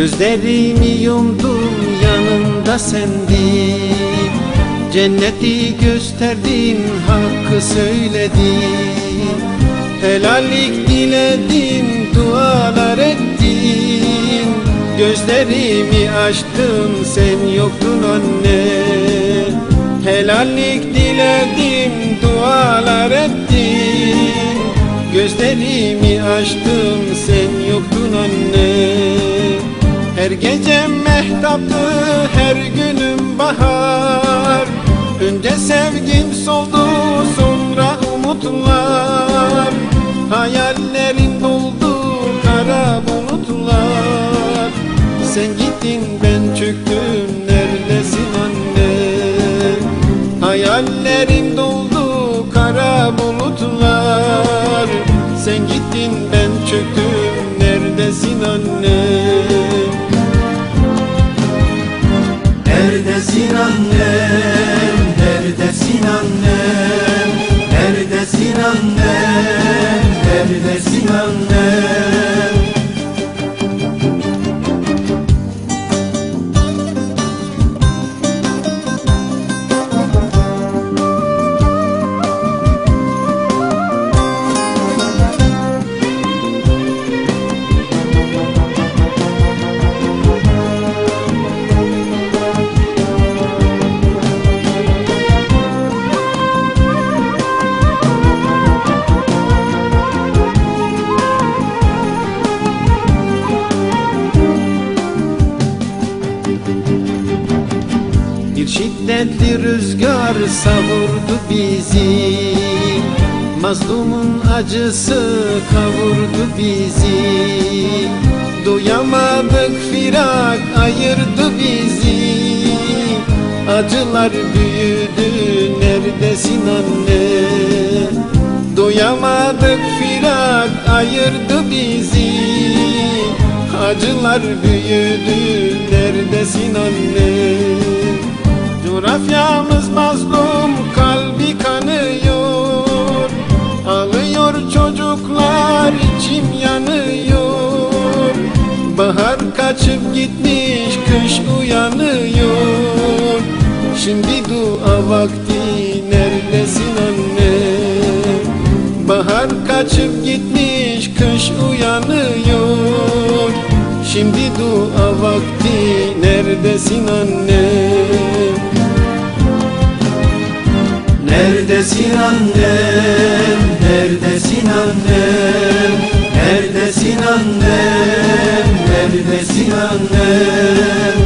Gözlerimi yumdum yanında sendin Cenneti gösterdin hakkı söyledin Helallik diledin dualar ettin Gözlerimi açtım sen yoktun anne. Helallik diledim dualar ettin Gözlerimi açtım sen yoktun anne Her gece mehtaptı her günüm bahar. Önce sevgim soldu sonra umutlar. Hayallerim doldu kara bulutlar. Sen gittin ben annem, neredesin annem? Neredesin annem, neredesin annem şiddetli rüzgar savurdu bizi. Mazlumun acısı kavurdu bizi. Doyamadık firak ayırdı bizi. Acılar büyüdü neredesin anne? Doyamadık firak ayırdı bizi. Acılar büyüdü neredesin anne Coğrafyamız mazlum kalbi kanıyor. Ağlıyor çocuklar içim yanıyor. Bahar kaçıp gitmiş kış uyanıyor. Şimdi dua vakti neredesin anne? Bahar kaçıp gitmiş kış uyanıyor. Şimdi dua vakti neredesin anne Neredesin annem, neredesin annem? Neredesin annem, neredesin annem